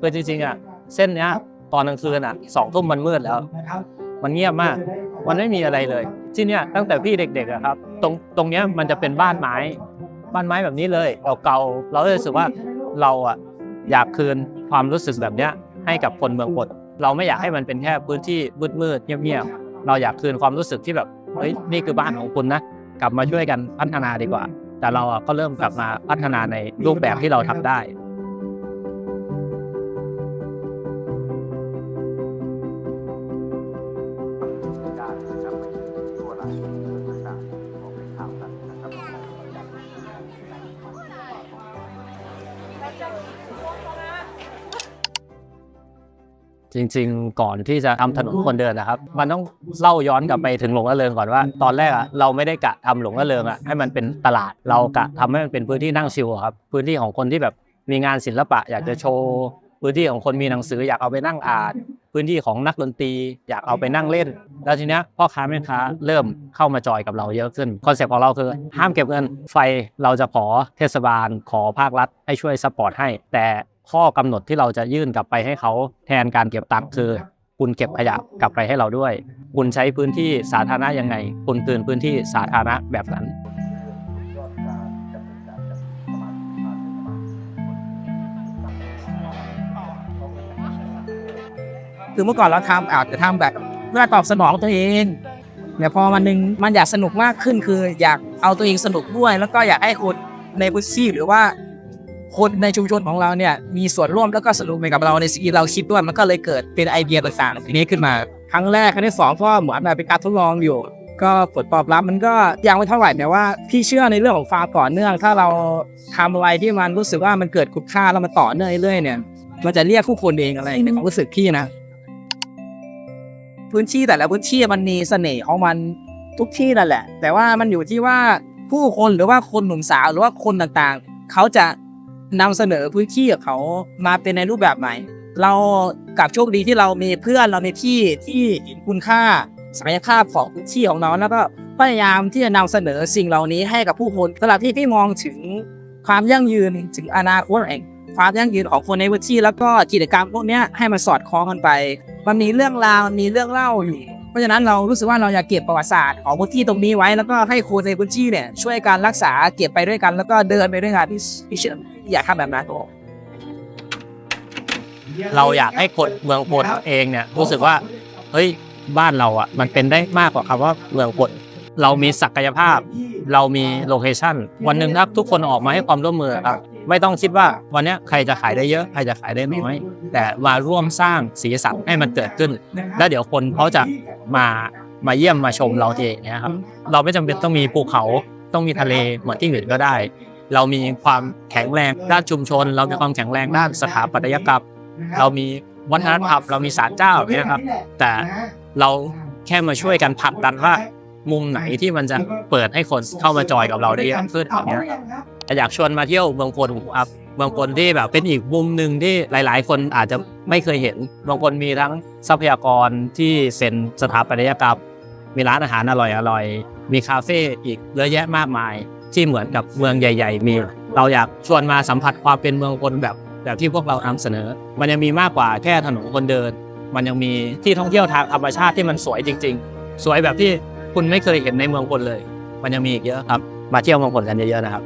คือจริงๆอะเส้นเนี้ยตอนกลางคืนอะสองทุ่มมันมืดแล้ว มันเงียบมาก มันไม่มีอะไรเลย ที่เนี้ยตั้งแต่พี่เด็กๆอะครับ ตรงตรงเนี้ยมันจะเป็นบ้านไม้ บ้านไม้แบบนี้เลยเก่าๆเราเลยรู้สึกว่าเราอะอยากคืนความรู้สึกแบบเนี้ยให้กับคนเมืองพดเราไม่อยากให้มันเป็นแค่พื้นที่มืดๆเงียบๆเราอยากคืนความรู้สึกที่แบบเฮ้ยนี่คือบ้านของคุณนะกลับมาช่วยกันพัฒนาดีกว่า แต่เราก็เริ่มกลับมาพัฒนาในรูปแบบที่เราทำได้ จริง ๆ ก่อนที่จะทำถนนคนเดินนะครับ มันต้องเล่าย้อนกลับไปถึงหลงละเริงก่อนว่า ตอนแรกอะเราไม่ได้กะทำหลงละเริงอะให้มันเป็นตลาดเรากะทำให้มันเป็นพื้นที่นั่งชิลอะครับพื้นที่ของคนที่แบบมีงานศิลปะ อยากจะโชว์พื้นที่ของคนมีหนังสืออยากเอาไปนั่งอ่านพื้นที่ของนักดนตรีอยากเอาไปนั่งเล่น แล้วทีเนี้ยพ่อค้าแม่ค้าเริ่มเข้ามาจอยกับเราเยอะขึ้นคอนเซ็ปต์ของเราคือห้ามเก็บเงินไฟเราจะขอเทศบาลขอภาครัฐให้ช่วยซัพพอร์ตให้แต่ ข้อกำหนดที่เราจะยื่นกลับไปให้เขาแทนการเก็บตังค์คือ คุณเก็บขยะกลับไปให้เราด้วย คุณใช้พื้นที่สาธารณะยังไง คุณคืนพื้นที่สาธารณะแบบนั้นคือเมื่อก่อนเราทำอาจจะทำแบบเพื่อตอบสนองตัวเองแต่พอมันหนึ่งมันอยากสนุกมากขึ้นคือ อยากเอาตัวเองสนุกด้วย แล้วก็อยากให้คนในพื้นที่หรือว่า คนในชุมชนของเราเนี่ยมีส่วนร่วมแล้วก็สนุกไปกับเราในสิ่งที่เราคิดด้วยมันก็เลยเกิดเป็นไอเดียต่างๆทีนี้ขึ้นมา ครั้งแรกครั้งที่สองก็เหมือนแบบเป็นการทดลองอยู่ก็ผลตอบรับมันก็ยังไม่เท่าไหร่แต่ว่าพี่เชื่อในเรื่องของความต่อเนื่อง ถ้าเราทำอะไรที่มันรู้สึกว่ามันเกิดคุณค่าแล้วมันต่อเนื่องเรื่อยๆเนี่ยมันจะเรียกผู้คนเองอะไรในความรู้สึกพี่นะ พื้นที่แต่ละพื้นที่มันมีเสน่ห์ของมันทุกที่นั่นแหละ แต่ว่ามันอยู่ที่ว่าผู้คนหรือว่าคนหนุ่มสาวหรือว่าคนต่างๆ เขาจะ นำเสนอพื้นที่ของเขามาเป็นในรูปแบบไหน เรากับโชคดีที่เรามีเพื่อนเราในที่ที่เห็นคุณค่าศักยภาพของพื้นที่ของเราแล้วก็พยายามที่จะนำเสนอสิ่งเหล่านี้ให้กับผู้คนสำหรับที่พี่มองถึงความยั่งยืนถึงอนาคตแห่งความยั่งยืนของคนในพื้นที่แล้วก็กิจกรรมพวกนี้ให้มันสอดคล้องกันไป มันมีเรื่องราวมีเรื่องเล่าอยู่เพราะฉะนั้นเรารู้สึกว่าเราอยากเก็บประวัติศาสตร์ของพื้นที่ตรงนี้ไว้ แล้วก็ให้คนในพื้นที่เนี่ยช่วยการรักษาเก็บไปด้วยกัน แล้วก็เดินไปด้วยกันที่ที่เชื่อ อยากทำแบบนั้นเราอยากให้คนเมืองพลเองเนี่ยรู้สึกว่าเฮ้ยบ้านเราอะ มันเป็นได้มากกว่าคำว่าเมืองพลเรามีศักยภาพ เรามีโลเคชั่นวันหนึ่งถ้าทุกคนออกมาให้ความร่วมมือครับไม่ต้องคิดว่าวันเนี้ยใครจะขายได้เยอะใครจะขายได้น้อย แต่มาร่วมสร้างสีสันให้มันเกิดขึ้น แล้วเดี๋ยวคนเขาจะมามาเยี่ยมมาชมเราเองเนี่ยครับ เราไม่จำเป็นต้องมีภูเขาต้องมีทะเลเหมือนที่อื่นก็ได้ เรามีความแข็งแรงด้านชุมชน เรามีความแข็งแรงด้านสถาปัตยกรรมเรามีวัฒนธรรมเรามีศาลเจ้าอย่างเงี้ยครับ แต่เราแค่มาช่วยกันผลักดันว่า มุมไหนที่มันจะเปิดให้คนเข้ามาจอยกับเราได้เยอะขึ้นอย่างเงี้ยอยากชวนมาเที่ยวเมืองพลครับเมืองพลที่แบบเป็นอีกมุมหนึ่งที่หลาย ๆ คนอาจจะไม่เคยเห็นเมืองพลมีทั้งทรัพยากรที่เป็นสถาปัตยกรรมมีร้านอาหารอร่อยๆมีคาเฟ่อีกเยอะแยะมากมาย ที่เหมือนกับเมืองใหญ่ ๆ มี เราอยากชวนมาสัมผัสความเป็นเมืองคนแบบแบบที่พวกเรานำเสนอ มันยังมีมากกว่าแค่ถนนคนเดิน มันยังมีที่ท่องเที่ยวทางธรรมชาติที่มันสวยจริง ๆ สวยแบบที่คุณไม่เคยเห็นในเมืองคนเลย มันยังมีอีกเยอะครับ มาเที่ยวเมืองคนกันเยอะๆนะครับ